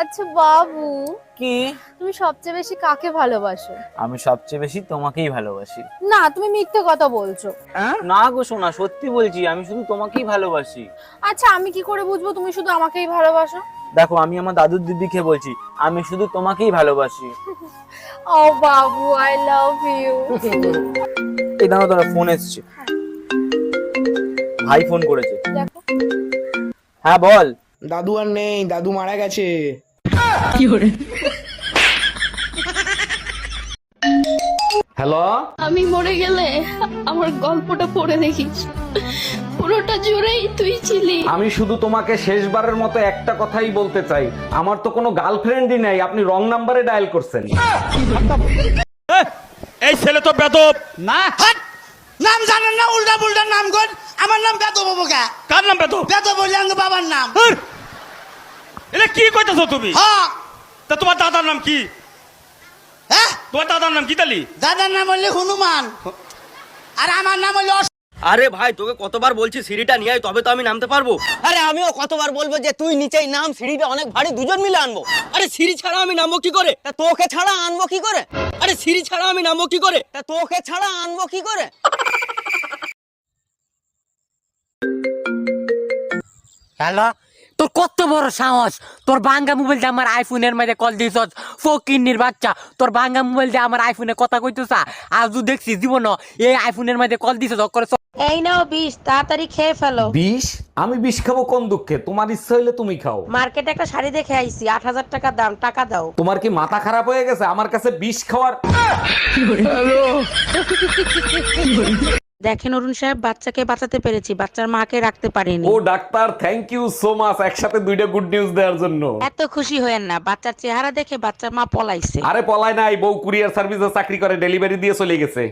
আচ্ছা বাবু। কি? তুমি সবচেয়ে বেশি কাকে ভালোবাসো? আমি সবচেয়ে বেশি তোমাকেই ভালোবাসি। না তুমি মিথ্যে কথা বলছো। না গো সোনা সত্যি বলছি আমি শুধু তোমাকেই ভালোবাসি। আচ্ছা আমি কি করে বুঝব তুমি শুধু আমাকেই ভালোবাসো? দেখো আমি আমার দাদুর দিদিকে বলছি আমি শুধু তোমাকেই ভালোবাসি। ও বাবু আই লাভ ইউ এই দাঁড়া দাঁড়া ফোন এসছে। ভাই ফোন করেছে। দেখো। হ্যাঁ বল। দাদু আর নেই দাদু মারা গেছে। হ্যালো? আমি মরে গেলে আমার গল্পটা পড়ে দেখিস পুরোটা জুড়েই তুই ছিলি। আমি শুধু তোমাকে শেষবারের মতো একটা কথাই বলতে চাই। আমার তো কোনো গার্লফ্রেন্ডই নাই আপনি রং নাম্বারে ডায়াল করছেন। এই ছেলে তো বেদব। না নাম জানেন না উল্টা পুল্টা নাম কর। আমার নাম বেদ বাবুকা কার নাম বেদব? বেদ বললে আমার বাবার নাম! এটা কি কইতাছো তুমি? হ্যাঁ তা তোমার দাদার নাম কি? হ্যাঁ? তোমার দাদার নাম কি তালি? দাদার নাম হলে হনুমান। আর আমার নাম হলে আরে ভাই তোকে কতবার বলছি সিঁড়িটা নিয়ে আয় তবে তো আমি নামতে পারব। আরে আমিও কতবার বলব যে তুই নিচেই নাম সিঁড়িটা অনেক ভারী দুজন মিলে আনব। আরে সিঁড়ি ছাড়া আমি নামবো কি করে? তা তোকে ছাড়া আনব কি করে? আরে সিঁড়ি ছাড়া আমি নামবো কি করে? তা তোকে ছাড়া আনব কি করে? হ্যালো তোর কত বড় সাহস? তোর বাঙ্গা মোবাইল দিয়ে আমার আইফোনের মধ্যে কল দিছ ফকিন্নির বাচ্চা। তোর বাঙ্গা মোবাইল দিয়ে আমার আইফোনে কথা কইতেছ। আজও দেখছি জীবন এই আইফোনের মধ্যে কল দিছ করে এই নাও বিষ তাড়াতাড়ি খেয়ে ফেলো। বিষ? আমি বিষ খাব কোন দুঃখে? তোমার ইচ্ছা হইলে তুমি খাও। মার্কেটে একটা শাড়ি দেখে আইছি আট হাজার টাকা দাম টাকা দাও। তোমার কি মাথা খারাপ হয়ে গেছে? আমার কাছে বিষ খাওয়ার দেখেন অরুণ সাহেব বাচ্চাকে বাঁচাতে পেরেছি বাচ্চার মাকে রাখতে পারিনি। ও doctor thank you so much একসাথে দুইটা গুড নিউজ দেওয়ার জন্য। এত খুশি হয়েন না বাচ্চার চেহারা দেখে বাচ্চার মা পলাইছে। আরে পলায় নাই বউ কুরিয়ার সার্ভিসে চাকরি করে ডেলিভারি দিয়ে চলে গেছে।